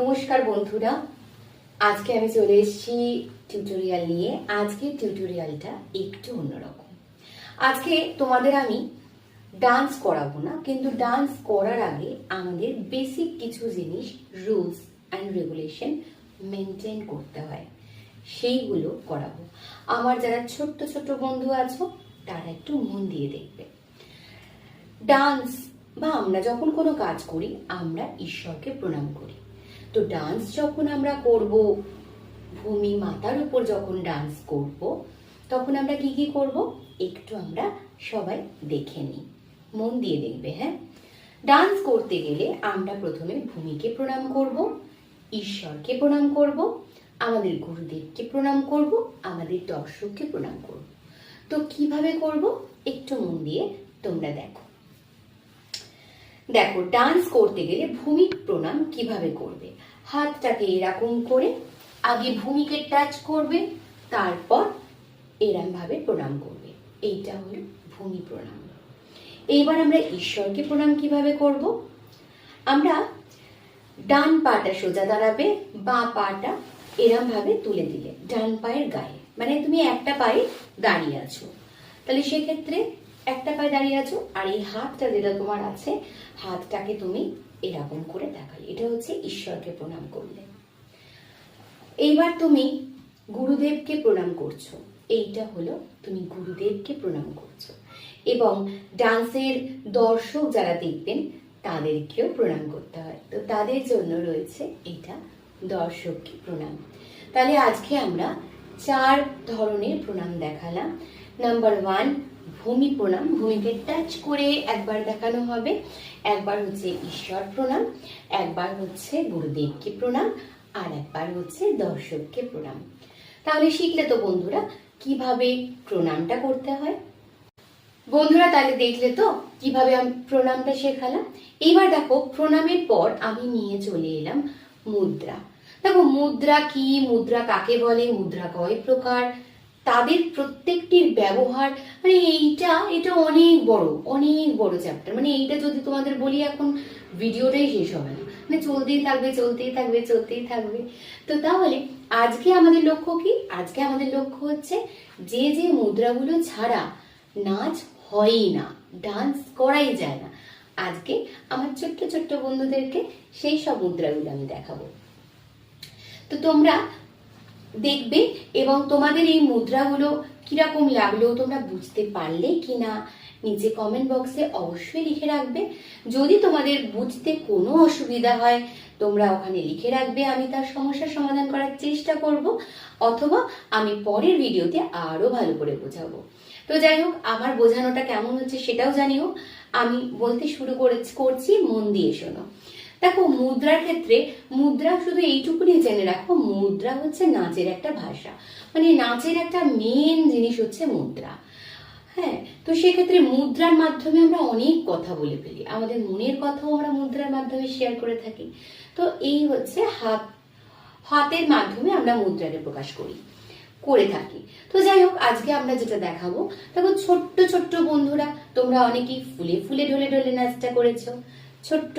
নমস্কার বন্ধুরা। আজকে আমি চলে এসেছি টিউটোরিয়াল নিয়ে। আজকের টিউটোরিয়ালটা একটু অন্যরকম। আজকে তোমাদের আমি ডান্স করাবো না, কিন্তু ডান্স করার আগে আমাদের বেসিক কিছু জিনিস রুলস অ্যান্ড রেগুলেশন মেনটেন করতে হয়। সেইগুলো করাবো। আমার যারা ছোট্ট ছোট্ট বন্ধু আছো, তারা একটু মন দিয়ে দেখবে। ডান্স বা আমরা যখন কোনো কাজ করি, আমরা ঈশ্বরকে প্রণাম করি। তো ডান্স যখন আমরা করব, ভূমি মাতার উপর যখন ডান্স করব, তখন আমরা কি কি করব? একটু আমরা সবাই দেখে নিই। মন দিয়ে দেখবে হ্যাঁ? ডান্স করতে গেলে আমরা প্রথমে ভূমিকে প্রণাম করব, ঈশ্বরকে প্রণাম করব, আমাদের গুরুদেবকে প্রণাম করব, আমাদের দর্শককে প্রণাম করব। তো কীভাবে করব? একটু মন দিয়ে তোমরা দেখো। দেখো ডান্স করতে গেলে ভূমি প্রণাম কীভাবে করবে? হাতটাকে এরকম করে আগে ভূমিকে টাচ করবে, তারপর এরম ভাবে প্রণাম করবে। এইটা হলো ভূমি প্রণাম। এইবার আমরা ঈশ্বরকে প্রণাম কীভাবে করব? আমরা ডান পাটা সোজা দাঁড়াবে, বাঁ পাটা এরম ভাবে তুলে দিলে, ডান পায়ের গায়ে। মানে তুমি একটা পায়ে দাঁড়িয়ে আছো। তাহলে সেক্ষেত্রে একটা পায়ে দাঁড়িয়ে আছো, আর এই হাতটা যেটা তোমার আছে, হাতটাকে তুমি এরকম করে দেখালে এটা হচ্ছে ঈশ্বরকে প্রণাম করলে। এইবার তুমি গুরুদেবকে প্রণাম করছ। এইটা হলো তুমি গুরুদেবকে প্রণাম করছ। এবং ডান্সের দর্শক যারা দেখবেন, তাদেরকেও প্রণাম করতে হয়। তো তাদের জন্য রয়েছে এটা দর্শককে প্রণাম। তাহলে আজকে আমরা চার ধরনের প্রণাম দেখালাম। নাম্বার ওয়ান ভূমি প্রণাম, ভূমিকে টাচ করে একবার দেখানো হবে। একবার হচ্ছে ঈশ্বর প্রণাম, একবার হচ্ছে গুরুদেবকে প্রণাম, আর একবার হচ্ছে দর্শককে প্রণাম। তাহলে শিখলে তো বন্ধুরা, কীভাবে প্রণামটা করতে হয়? বন্ধুরা, তাহলে দেখলে তো কীভাবে আমি প্রণামটা শেখালাম? এইবার দেখো, প্রণামের পর আমি নিয়ে চলে এলাম মুদ্রা। দেখো, মুদ্রা কি? মুদ্রা কাকে বলে? মুদ্রা কয় প্রকার? তাদের প্রত্যেকটির ব্যবহার মানে এইটা, এটা অনেক বড় অনেক বড় চ্যাপ্টার মানে এইটা যদি তোমাদের বলি, এখন ভিডিওটাই শেষ হবে না। মানে চলতেই থাকবে চলতেই থাকবে চলতেই থাকবে। তো তাহলে, আজকে আমাদের লক্ষ্য কি? আজকে আমাদের লক্ষ্য হচ্ছে যে যে মুদ্রাগুলো ছাড়া নাচ হয়ই না ডান্স করাই যায় না। আজকে আমার ছোট্ট ছোট্ট বন্ধুদেরকে সেই সব মুদ্রাগুলো আমি দেখাবো। তো তোমরা দেখবে এবং তোমাদের এই মুদ্রাগুলো কীরকম লাগল তোমরা বুঝতে পারলে কি না নিচে কমেন্ট বক্সে অবশ্যই লিখে রাখবে। যদি তোমাদের বুঝতে কোনো অসুবিধা হয়, তোমরা ওখানে লিখে রাখবে, আমি তার সমস্যার সমাধান করার চেষ্টা করব, অথবা আমি পরের ভিডিওতে আরও ভালো করে বোঝাবো। তো যাই হোক, আমার বোঝানোটা কেমন হচ্ছে সেটাও জানিও। আমি বলতে শুরু করে করছি, মন দিয়ে শোনো। দেখো, মুদ্রার ক্ষেত্রে, মুদ্রা শুধু এইটুকুনি জেনে রাখো, মুদ্রা হচ্ছে নাচের একটা ভাষা। মানে নাচের একটা মেন জিনিস হচ্ছে মুদ্রা। হ্যাঁ তো সেক্ষেত্রে মুদ্রার মাধ্যমে আমরা অনেক কথা বলে ফেলি। আমাদের মনের কথাও আমরা মুদ্রার মাধ্যমে শেয়ার করে থাকি। তো এই হচ্ছে হাত, হাতের মাধ্যমে আমরা মুদ্রাকে প্রকাশ করি, করে থাকি। তো যাই হোক, আজকে আমরা যেটা দেখাবো, দেখো ছোট্ট ছোট্ট বন্ধুরা, তোমরা অনেকেই ফুলে ফুলে ঢলে ঢলে নাচটা করেছ। ছোট্ট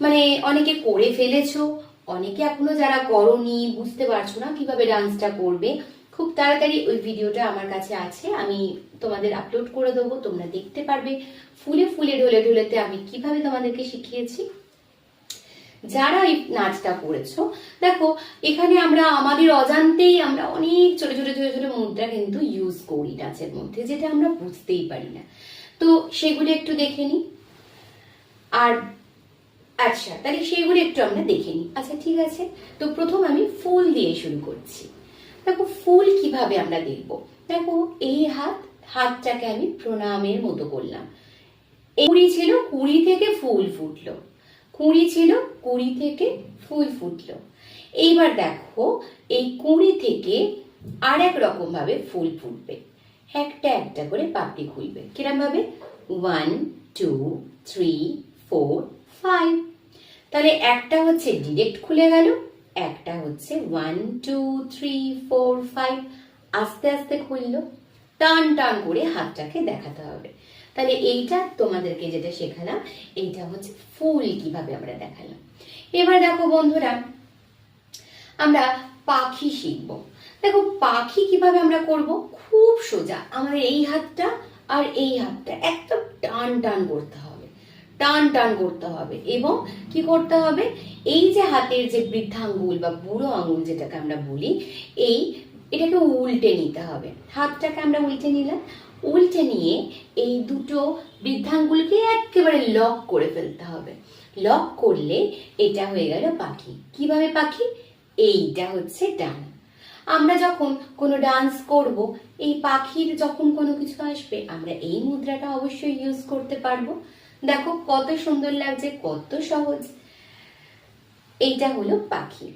মানে অনেকে করে ফেলেছো, অনেকে এখনও যারা করনি, বুঝতে পারছ না কীভাবে ডান্সটা করবে, খুব তাড়াতাড়ি ওই ভিডিওটা আমার কাছে আছে, আমি তোমাদের আপলোড করে দেবো, তোমরা দেখতে পারবে, ফুলে ফুলে, ঢলে ঢলেতে আমি কীভাবে তোমাদেরকে শিখিয়েছি। যারা এই নাচটা করেছ, দেখো, এখানে আমরা আমাদের অজান্তেই আমরা অনেক ছোট ছোট ছোট ছোট মুদ্রা কিন্তু ইউজ করি নাচের মধ্যে, যেটা আমরা বুঝতেই পারি না। তো সেগুলো একটু দেখে নিই। আর আচ্ছা তাহলে সেগুলো একটু আমরা দেখে নিই। আচ্ছা ঠিক আছে। তো প্রথম আমি ফুল দিয়ে শুরু করছি। দেখো, ফুল কীভাবে আমরা দেখব? দেখো, এই হাত, হাতটাকে আমি প্রণামের মতো করলাম। কুড়ি ছিল, কুড়ি থেকে ফুল ফুটলো। কুড়ি ছিল, কুড়ি থেকে ফুল ফুটলো। এইবার দেখো, এই কুড়ি থেকে আর এক রকম ভাবে ফুল ফুটবে। একটা একটা করে পাপড়ি খুলবে। কিরম ভাবে one two three four five তাহলে একটা হচ্ছে ডিরেক্ট খুলে গেল, একটা হচ্ছে one two three four five আস্তে আস্তে খুললো। টান টান করে হাতটাকে দেখাতে হবে। তাহলে এইটা তোমাদেরকে যেটা শেখালাম, এইটা হচ্ছে ফুল কীভাবে আমরা দেখালাম। এবার দেখো বন্ধুরা, আমরা পাখি শিখব। দেখো পাখি কীভাবে আমরা করব? খুব সোজা, আমাদের এই হাতটা আর এই হাতটা একদম টান টান করতে হবে। টান টান করতে হবে। এবং কি করতে হবে? এই যে হাতের যে বৃদ্ধাঙ্গুল বা বুড়ো আঙুল যেটাকে আমরা বলি, এই এটাকে উল্টে নিতে হবে। হাতটাকে আমরা উল্টে নিলাম। উল্টে নিয়ে এই দুটো বৃদ্ধাঙ্গুলকে একেবারে লক করে ফেলতে হবে। লক করলে এটা হয়ে গেল পাখি। কীভাবে পাখি? এইটা হচ্ছে ডান। আমরা যখন কোনো ডান্স করব, এই পাখির যখন কোনো কিছু আসবে, আমরা এই মুদ্রাটা অবশ্যই ইউজ করতে পারব। দেখো কত সুন্দর লাগছে, কত সহজ। এইটা হলো পাখি।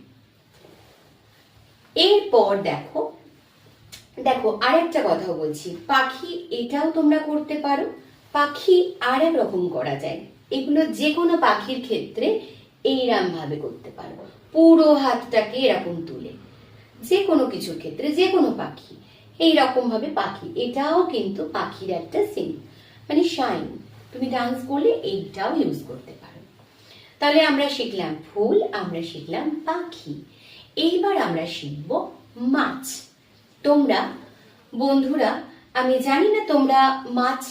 এরপর দেখো দেখো আরেকটা কথা বলছি। পাখি, এটাও তোমরা করতে পারো। পাখি আরেক রকম করা যায়। এগুলো যে কোনো পাখির ক্ষেত্রে এইরকম ভাবে করতে পারো। পুরো হাতটাকে এরকম তুলে। যে কোনো কিছুর ক্ষেত্রে যে কোনো পাখি। এই রকম ভাবে পাখি। এটাও কিন্তু পাখির একটা সিন মানে শাইন তুমি ডান্স করলে এইটাও ইউজ করতে পারো। তাহলে আমরা শিখলাম ফুল, আমরা শিখলাম পাখি। এইবার আমরা শিখব মাছ। তোমরা, বন্ধুরা, আমি জানি না তোমরা মাছ,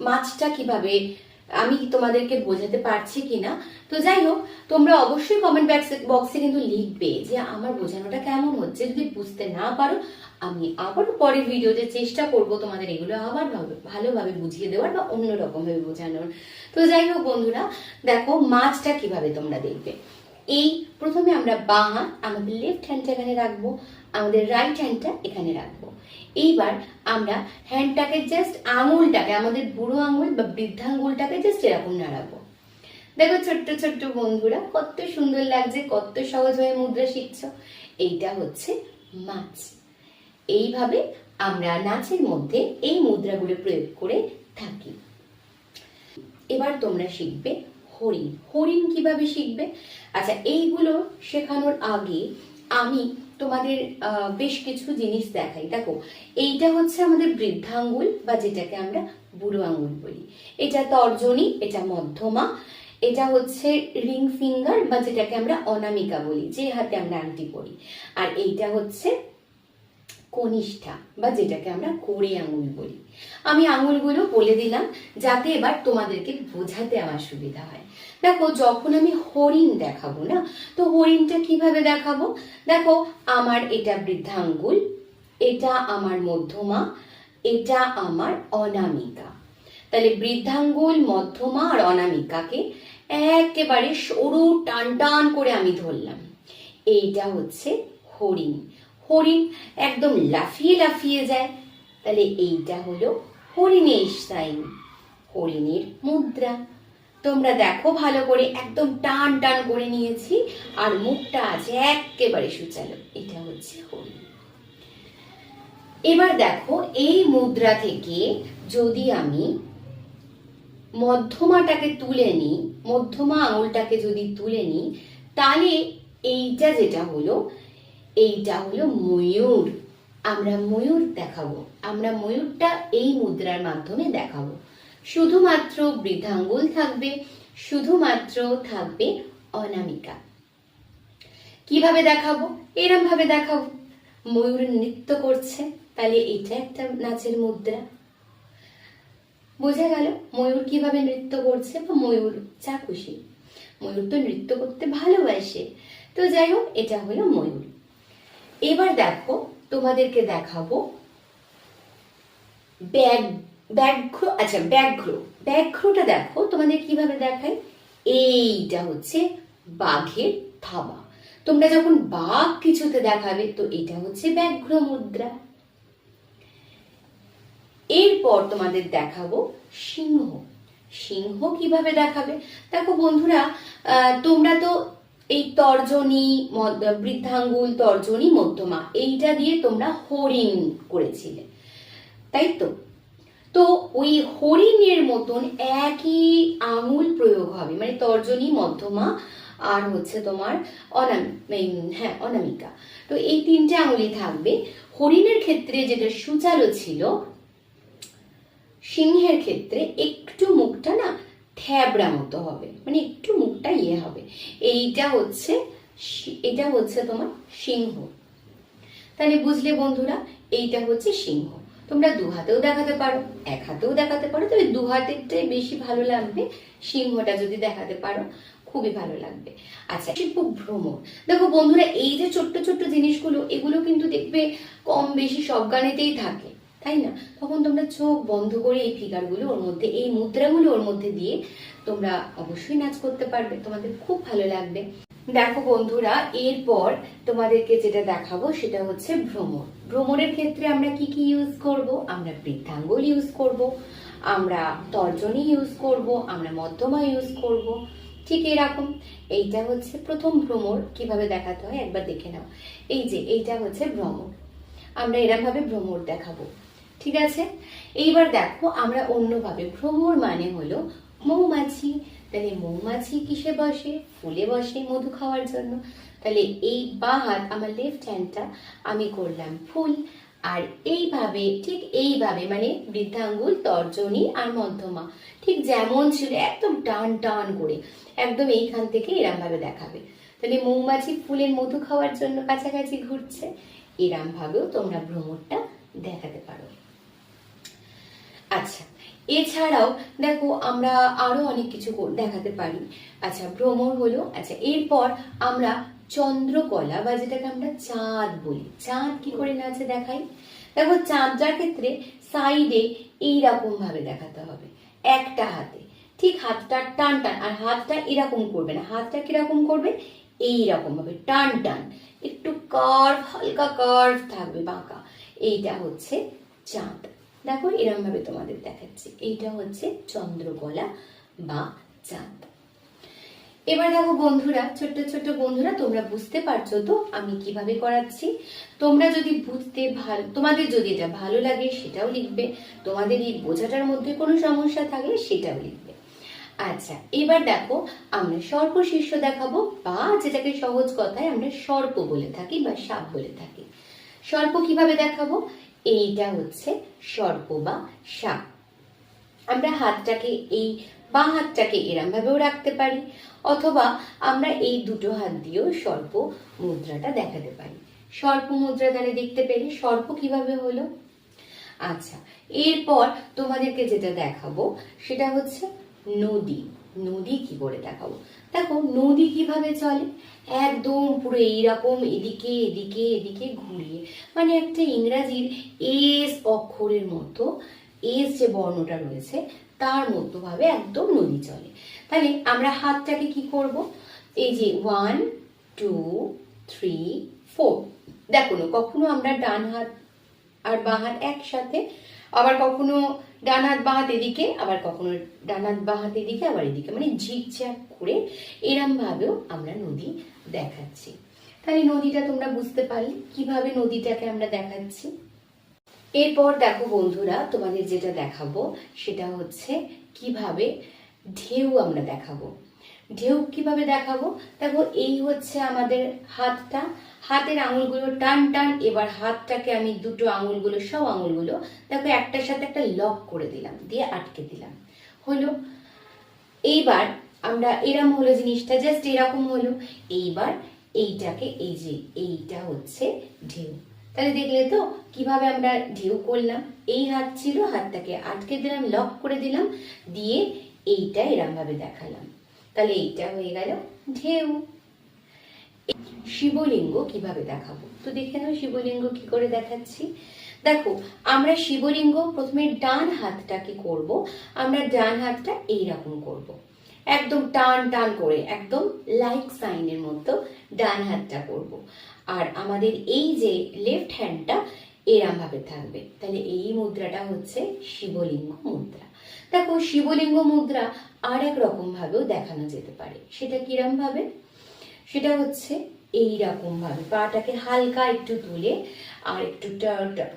মাছটা কীভাবে আমি তোমাদেরকে বোঝাতে পারছি কিনা? তো যাই হোক, তোমরা অবশ্যই কমেন্ট বক্সে কিন্তু লিখবে যে আমার বোঝানোটা কেমন হচ্ছে। যদি বুঝতে না পারো, আমি আবার পরের ভিডিওতে চেষ্টা করব তোমাদের এগুলো আবার ভাবে- ভালোভাবে বুঝিয়ে দেওয়ার বা অন্যরকমভাবে বোঝানোর। তো যাই হোক বন্ধুরা, দেখো মাছটা কীভাবে তোমরা দেখবে। এই প্রথমে আমরা বাঁ হাত আমাদের লেফট হ্যান্ডটা এখানে রাখব, আমাদের রাইট হ্যান্ডটা এখানে রাখব। এইবার আমরা হ্যান্ডটাকে জাস্ট আঙুলটাকে, আমাদের বুড়ো আঙুল বা বৃদ্ধাঙ্গুলটাকে জাস্ট এরকম নাড়াবো। দেখো ছোট্ট ছোট্ট বন্ধুরা, কত সুন্দর লাগছে, কত সহজ হয়ে মুদ্রা শিখছো। এইটা হচ্ছে মাছ। এইভাবে আমরা নাচের মধ্যে এই মুদ্রাগুলো প্রয়োগ করে থাকি। এবার তোমরা শিখবে হরিণ। হরিণ কীভাবে শিখবে? আচ্ছা এইগুলো শেখানোর আগে আমি তোমাদের বেশ কিছু জিনিস দেখাই। দেখো, এইটা হচ্ছে আমাদের বৃদ্ধাঙ্গুল বা যেটাকে আমরা বুড়ো আঙ্গুল বলি। এটা তর্জনী, এটা মধ্যমা, এটা হচ্ছে রিং ফিঙ্গার বা যেটাকে আমরা অনামিকা বলি, যে হাতে আমরা আংটি পরি। আর এইটা হচ্ছে কনিষ্ঠা বা যেটাকে আমরা কোড়ে আঙুল বলি। আমি আঙুলগুলো বলে দিলাম, যাতে এবার তোমাদেরকে বোঝাতে আমার সুবিধা হয়। দেখো, যখন আমি হরিণ দেখাবো না, তো হরিণটা কীভাবে দেখাবো? দেখো, আমার এটা বৃদ্ধাঙ্গুল, এটা আমার মধ্যমা, এটা আমার অনামিকা। তাহলে বৃদ্ধাঙ্গুল, মধ্যমা আর অনামিকাকে একেবারে সরু টান টান করে আমি ধরলাম। এইটা হচ্ছে হরিণ। হরিণ একদম লাফিয়ে লাফিয়ে যায়। তাহলে এইটা হলো হরিণের সাইন, হরিণের মুদ্রা। তোমরা দেখো ভালো করে, একদম টান টান করে নিয়েছি, আর মুখটা আছে একেবারে সুচালো। এটা হচ্ছে হরিণ এবার দেখো, এই মুদ্রা থেকে যদি আমি মধ্যমাটাকে তুলে নিই, মধ্যমা আঙুলটাকে যদি তুলে নিই, তাহলে এইটা যেটা হলো, এইটা হলো ময়ূর। আমরা ময়ূর দেখাবো। আমরা ময়ূরটা এই মুদ্রার মাধ্যমে দেখাবো। শুধুমাত্র বৃদ্ধাঙ্গুল থাকবে, শুধুমাত্র থাকবে অনামিকা। কীভাবে দেখাবো? এরম ভাবে দেখাবো। ময়ূর নৃত্য করছে, তাহলে এটা একটা নাচের মুদ্রা। বোঝা গেল ময়ূর কীভাবে নৃত্য করছে বা ময়ূর যা খুশি। ময়ূর তো নৃত্য করতে ভালোবাসে। তো যাই হোক, এটা হলো ময়ূর। এবার দেখো, তোমাদেরকে দেখাবো ব্যাগ ব্যাঘ্র আচ্ছা ব্যাঘ্র। ব্যাঘ্রটা দেখো, তোমাদের কীভাবে দেখায় এইটা হচ্ছে বাঘের থাবা। তোমরা যখন বাঘ কিছুতে দেখাবে, তো এটা হচ্ছে ব্যাঘ্র মুদ্রা। এরপর তোমাদের দেখাবো সিংহ। সিংহ কীভাবে দেখাবে? দেখো বন্ধুরা তোমরা তো এই তর্জনী বৃদ্ধাঙ্গুল, তর্জনী, মধ্যমা, এইটা দিয়ে তোমরা হরিণ করেছিলে। তাই তো? তো ওই হরিণের মতন একই আঙুল প্রয়োগ হবে মানে তর্জনী, মধ্যমা আর হচ্ছে তোমার অনাম হ্যাঁ অনামিকা। তো এই তিনটে আঙুলই থাকবে। হরিণের ক্ষেত্রে যেটা সুচালো ছিল, সিংহের ক্ষেত্রে একটু মুখটা না থ্যাবড়া মতো হবে মানে একটু মুখটা ইয়ে হবে। এইটা হচ্ছে এটা হচ্ছে তোমার সিংহ। তাহলে বুঝলে বন্ধুরা, এইটা হচ্ছে সিংহ। তোমরা দু হাতেও দেখাতে পারো এক হাতেও দেখাতে পারো, তবে দু হাতেরটাই বেশি ভালো লাগবে, সিংহটা যদি দেখাতে পারো, খুবই ভালো লাগবে। আচ্ছা শিল্প ভ্রমণ দেখো বন্ধুরা, এই যে ছোট্ট ছোট্ট জিনিসগুলো, এগুলো কিন্তু দেখবে কম বেশি সব গানেতেই থাকে, তাই না? তখন তোমরা চোখ বন্ধ করে এই ফিগারগুলো ওর মধ্যে, এই মুদ্রাগুলো ওর মধ্যে দিয়ে তোমরা অবশ্যই নাচ করতে পারবে, তোমাদের খুব ভালো লাগবে। দেখো বন্ধুরা, এরপর তোমাদেরকে যেটা দেখাবো সেটা হচ্ছে ভ্রমণ। ভ্রমণের ক্ষেত্রে আমরা কি কি ইউজ করব? আমরা বৃদ্ধাঙ্গুল ইউজ করব, আমরা তর্জনী ইউজ করব, আমরা মধ্যমা ইউজ করব। ঠিক এরকম। এইটা হচ্ছে প্রথম ভ্রমর কীভাবে দেখাতে হয় একবার দেখে নাও। এই যে, এইটা হচ্ছে ভ্রমর আমরা এরকম ভাবে ভ্রমর দেখাবো। ঠিক আছে? এইবার দেখো, আমরা অন্যভাবে। ভ্রমর মানে হলো মৌমাছি। তাহলে মৌমাছি কিসে বসে? ফুলে বসে মধু খাওয়ার জন্য। তাহলে এই বা হাত আমার লেফট হ্যান্ডটা আমি করলাম ফুল। আর এইভাবে, ঠিক এইভাবে মানে বৃদ্ধাঙ্গুল, তর্জনী আর মধ্যমা, ঠিক যেমন ছিল, একদম টান টান করে, একদম এইখান থেকে এরম ভাবে দেখাবে। তাহলে মৌমাছি ফুলের মধু খাওয়ার জন্য কাছাকাছি ঘুরছে এরম ভাবেও তোমরা ভ্রমণটা দেখাতে পারো। আচ্ছা এছাড়াও, দেখো, আমরা আরও অনেক কিছু দেখাতে পারি। আচ্ছা ভ্রমণ হলো আচ্ছা এরপর আমরা চন্দ্রকলা বা যেটাকে আমরা চাঁদ বলি। চাঁদ কি করে নাচে দেখাই? দেখো চাঁদটার ক্ষেত্রে সাইডে এইরকম ভাবে দেখাতে হবে। একটা হাতে। ঠিক হাতটা টান টান, আর হাতটা এরকম করবে না। হাতটা কীরকম করবে? এইরকম ভাবে, টান টান। একটু কার্ভ হালকা কার্ভ থাকবে বাঁকা। এইটা হচ্ছে চাঁদ। দেখো এরম ভাবে তোমাদের দেখাচ্ছি। এইটা হচ্ছে চন্দ্রকলা বা চাঁদ। এবার দেখো বন্ধুরা, ছোট্ট ছোট্ট বন্ধুরা, তোমরা বুঝতে পারছ তো আমি কীভাবে করাচ্ছি? তোমরা যদি বুঝতে ভালো, তোমাদের যদি এটা ভালো লাগে, সেটাও লিখবে। তোমাদের এই বোঝাটার মধ্যে কোনো সমস্যা থাকলে সেটাও লিখবে। আচ্ছা এবার দেখো, আমরা সর্প শীর্ষ দেখাবো বা যেটাকে সহজ কথায় আমরা সর্প বলে থাকি বা সাপ বলে থাকি। সর্প কীভাবে দেখাবো? এইটা হচ্ছে সর্প বা সাপ। আমরা হাতটাকে এই বা হাতটাকে এরম ভাবেও রাখতে পারি, অথবা আমরা এই দুটো হাত দিয়েও সর্প মুদ্রাটা দেখাতে পারি। সর্প মুদ্রা তাহলে দেখতে পেলে সর্প কীভাবে হলো? আচ্ছা এরপর তোমাদেরকে যেটা দেখাবো, সেটা হচ্ছে নদী। নদী কি করে দেখাবো? দেখো, নদী কীভাবে চলে? একদম পুরো এইরকম এদিকে এদিকে এদিকে ঘুরিয়ে। মানে একটা ইংরাজির এস অক্ষরের মতো, এস যে বর্ণটা রয়েছে, তার মতো ভাবে একদম নদী চলে। তাহলে আমরা হাতটাকে কি করব? এই যে ওয়ান টু থ্রি ফোর দেখো কখনো আমরা ডান হাত আর বাঁ হাত একসাথে, আবার কখনো ডান হাত বাঁ হাত এদিকে, আবার কখনো ডান হাত বাঁ হাত এদিকে, আবার এদিকে। মানে ঝিকঝ্যাক করে এরমভাবেও আমরা নদী দেখাচ্ছি। তাহলে নদীটা তোমরা বুঝতে পারলে কীভাবে নদীটাকে আমরা দেখাচ্ছি। এরপর দেখো বন্ধুরা, তোমাদের যেটা দেখাবো সেটা হচ্ছে কীভাবে ঢেউ আমরা দেখাবো। ঢেউ কীভাবে দেখাবো? দেখো, এই হচ্ছে আমাদের হাতটা। হাতের আঙুলগুলো টান টান, এবার হাতটাকে আমি দুটো আঙুলগুলো, সব আঙুলগুলো, দেখো, একটার সাথে একটা লক করে দিলাম, দিয়ে আটকে দিলাম। হলো, এইবার আমরা এরম হলো জিনিসটা জাস্ট এরকম হলো। এইবার এইটাকে, এই যে, এইটা হচ্ছে ঢেউ। তাহলে দেখলে তো, কীভাবে আমরা ঢেউ করলাম? এই হাত ছিল, হাতটাকে আটকে দিলাম, লক করে দিলাম, দিয়ে এইটা এরম ভাবে দেখালাম। তাহলে এইটা হয়ে গেল ঢেউ। শিবলিঙ্গ কীভাবে দেখাবো? তো দেখে নাও শিবলিঙ্গ কি করে দেখাচ্ছি। দেখো, আমরা শিবলিঙ্গ প্রথমে ডান হাতটাকে করব, আমরা ডান হাতটা এইরকম করব। একদম টান টান করে, একদম লাইক সাইনের মতো ডান হাতটা করব। আর আমাদের এই যে লেফট হ্যান্ডটা এরম ভাবে থাকবে। তাহলে এই মুদ্রাটা হচ্ছে শিবলিঙ্গ মুদ্রা। দেখো, শিবলিঙ্গ মুদ্রা আর এক রকম ভাবেও দেখানো যেতে পারে। সেটা কিরম ভাবে? সেটা হচ্ছে এই রকম ভাবে। পাটাকে হালকা একটু তুলে আর একটু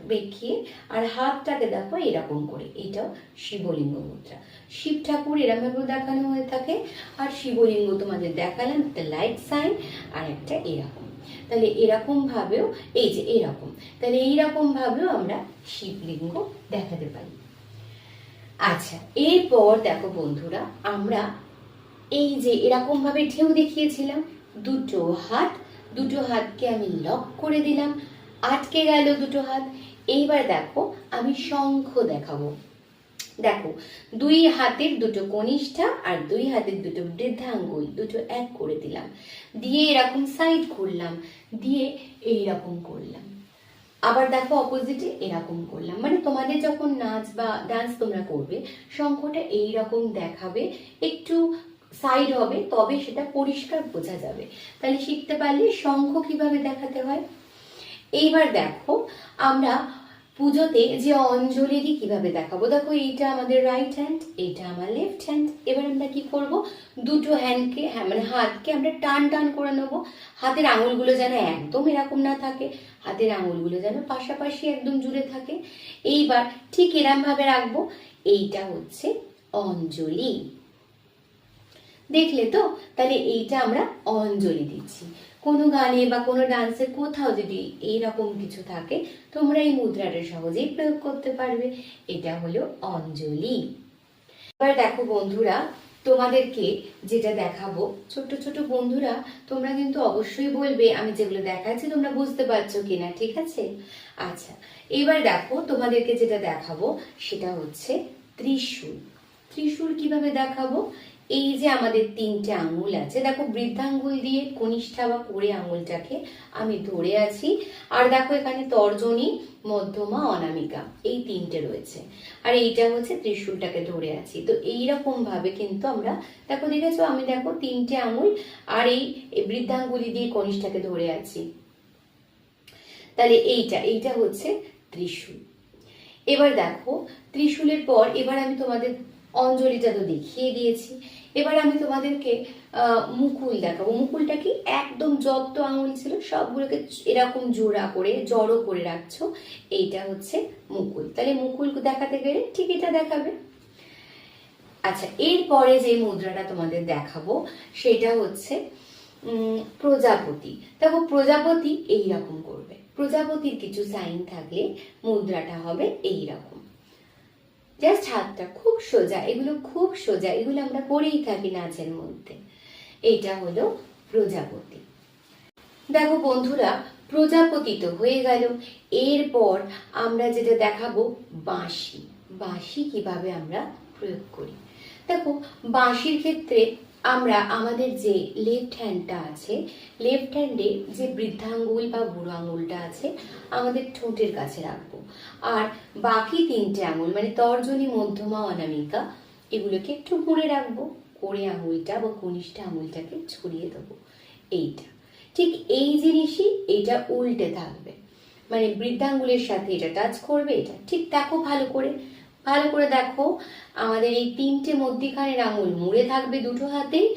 বেঁকিয়ে আর হাতটাকে দেখো এরকম করে। এটাও শিবলিঙ্গ মুদ্রা। শিব ঠাকুর এরকম ভাবেও দেখানো হয়ে থাকে। আর শিবলিঙ্গ তোমাদের দেখালাম, একটা লাইট সাইন আর একটা এরকম। তাহলে এরকম ভাবেও, এই যে এরকম, তাহলে এইরকম ভাবেও আমরা শিবলিঙ্গ দেখাতে পারি। আচ্ছা এরপর দেখো বন্ধুরা, আমরা এই যে এরকম ভাবে ঢেউ দেখিয়েছিলাম, দুটো হাত, দুটো হাতকে আমি লক করে দিলাম, আটকে গেল দুটো হাত। এইবার দেখো, আমি শঙ্খ দেখাবো। দেখো, দুই হাতের দুটো কনিষ্ঠা আর দুই হাতের দুটো বৃদ্ধাঙ্গুল, দুটো এক করে দিলাম। দিয়ে এরকম সাইড করলাম, দিয়ে এইরকম করলাম। আবার দেখো অপোজিটে এরকম করলাম। মানে তোমাদের যখন নাচ বা ডান্স তোমরা করবে, শঙ্খটা এইরকম দেখাবে, একটু সাইড হবে, তবে সেটা পরিষ্কার বোঝা যাবে। তাহলে শিখতে পারলে শঙ্খ কীভাবে দেখাতে হয়? এইবার দেখো, আমরা পুজোতে যে অঞ্জলি কীভাবে দেখাবো? দেখো, এইটা আমাদের রাইট হ্যান্ড এইটা আমার লেফট হ্যান্ড এবার আমরা কি করব? দুটো হ্যান্ডকে হ্যাঁ মানে হাতকে আমরা টান টান করে নেব। হাতের আঙুলগুলো যেন একদম এরকম না থাকে, হাতের আঙুলগুলো যেন পাশাপাশি একদম জুড়ে থাকে। এইবার ঠিক এরম ভাবে রাখব। এইটা হচ্ছে অঞ্জলি। দেখলে তো? তাহলে এইটা আমরা অঞ্জলি দিচ্ছি। কোনো গানে বা কোনো ডান্সে কোথাও যদি এইরকম কিছু থাকে, তোমরা এই মুদ্রাটা সহজেই প্রয়োগ করতে পারবে। এটা হলো অঞ্জলি। এবার দেখো বন্ধুরা, তোমাদেরকে যেটা দেখাবো ছোট ছোট বন্ধুরা, তোমরা কিন্তু অবশ্যই বলবে, আমি যেগুলো দেখাচ্ছি তোমরা বুঝতে পারছ কিনা, ঠিক আছে? আচ্ছা এবার দেখো তোমাদেরকে যেটা দেখাবো, সেটা হচ্ছে ত্রিশূল। ত্রিশূল কীভাবে দেখাবো? এই যে আমাদের তিনটে আঙুল আছে, দেখো বৃদ্ধাঙ্গুল দিয়ে কনিষ্ঠা বা কোড়ে আঙুলটাকে আমি ধরে আছি। আর দেখো এখানে তর্জনী, মধ্যমা, অনামিকা, এই তিনটে রয়েছে। আর এইটা হচ্ছে ত্রিশূলটাকে ধরে আছি। তো এইরকম ভাবে কিন্তু আমরা, দেখো দেখেছ, আমি দেখো তিনটে আঙুল আর এই বৃদ্ধাঙ্গুলি দিয়ে কনিষ্ঠাকে ধরে আছি। তাহলে এইটা এইটা হচ্ছে ত্রিশূল। এবার দেখো, ত্রিশূলের পর এবার আমি তোমাদের অঞ্জলিটা তো দেখিয়ে দিয়েছি। এবার আমি তোমাদেরকে মুকুল দেখাবো। মুকুলটা কি একদম যত আঙুল ছিল, সবগুলোকে এরকম জোড়া করে, জড়ো করে রাখছো। এইটা হচ্ছে মুকুল। তাহলে মুকুল দেখাতে গেলে ঠিক এটা দেখাবে। আচ্ছা এরপরে যে মুদ্রাটা তোমাদের দেখাবো, সেটা হচ্ছে প্রজাপতি। দেখো, প্রজাপতি এই রকম করবে। প্রজাপতির কিছু সাইন থাকলে মুদ্রাটা হবে এই রকম জাস্ট হাতটা খুব সোজা, এগুলো খুব সোজা, এগুলো আমরা পরেই থাকি নাচের মধ্যে। এইটা হলো প্রজাপতি। দেখো বন্ধুরা, প্রজাপতি তো হয়ে গেল। এরপর আমরা যেটা দেখাবো, বাঁশি। বাঁশি কীভাবে আমরা প্রয়োগ করি? দেখো, বাঁশির ক্ষেত্রে আমরা আমাদের যে লেফট হ্যান্ডটা আছে লেফট হ্যান্ডে যে বৃদ্ধাঙ্গুল বা বুড়ো আঙুলটা আছে, আমাদের ঠোঁটের কাছে রাখব। আর বাকি তিনটে আঙুল মানে তর্জনী, মধ্যমা, অনামিকা, এগুলোকে একটু মুড়ে রাখব। কোড়ে আঙুলটা বা কনিষ্ঠ আঙুলটাকে ছড়িয়ে দেবো। এইটা। ঠিক এই জিনিসই এটা উল্টে থাকবে। মানে বৃদ্ধাঙ্গুলের সাথে এটা টাচ করবে, এটা ঠিক দেখো ভালো করে। ভালো করে দেখো। আমাদের এই তিনটে মধ্যিখানের আঙুল মুড়ে থাকবে দুটো হাতেই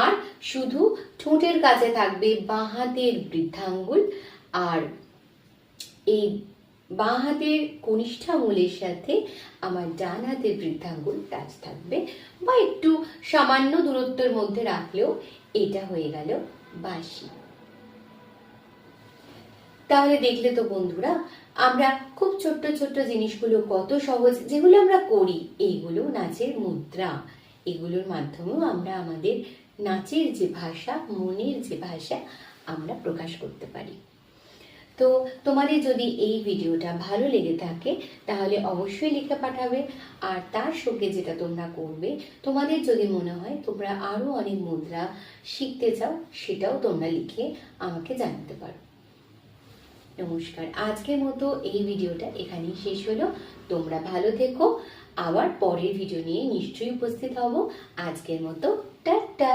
আর শুধু ঠোঁটের কাছে থাকবে বাঁ হাতের বৃদ্ধাঙ্গুল। আর এই বাঁ হাতের কনিষ্ঠ আঙুলের সাথে আমার ডান হাতের বৃদ্ধাঙ্গুল টাচ থাকবে। বা একটু সামান্য দূরত্বের মধ্যে রাখলেও এটা হয়ে গেল বাঁশি। তাহলে দেখলে তো বন্ধুরা আমরা খুব ছোট্ট ছোট্ট জিনিসগুলো কত সহজ যেগুলো আমরা করি, এইগুলো নাচের মুদ্রা। এগুলোর মাধ্যমেও আমরা আমাদের নাচের যে ভাষা, মনের যে ভাষা, আমরা প্রকাশ করতে পারি। তো তোমাদের যদি এই ভিডিওটা ভালো লেগে থাকে, তাহলে অবশ্যই লিখে পাঠাবে। আর তার সঙ্গে যেটা তোমরা করবে, তোমাদের যদি মনে হয় তোমরা আরও অনেক মুদ্রা শিখতে চাও, সেটাও তোমরা লিখে আমাকে জানাতে পারো। নমস্কার। আজকের মতো এই ভিডিওটা এখানেই শেষ হলো। তোমরা ভালো থেকো। আবার পরের ভিডিও নিয়ে নিশ্চয়ই উপস্থিত হব। আজকের মতো টাটা!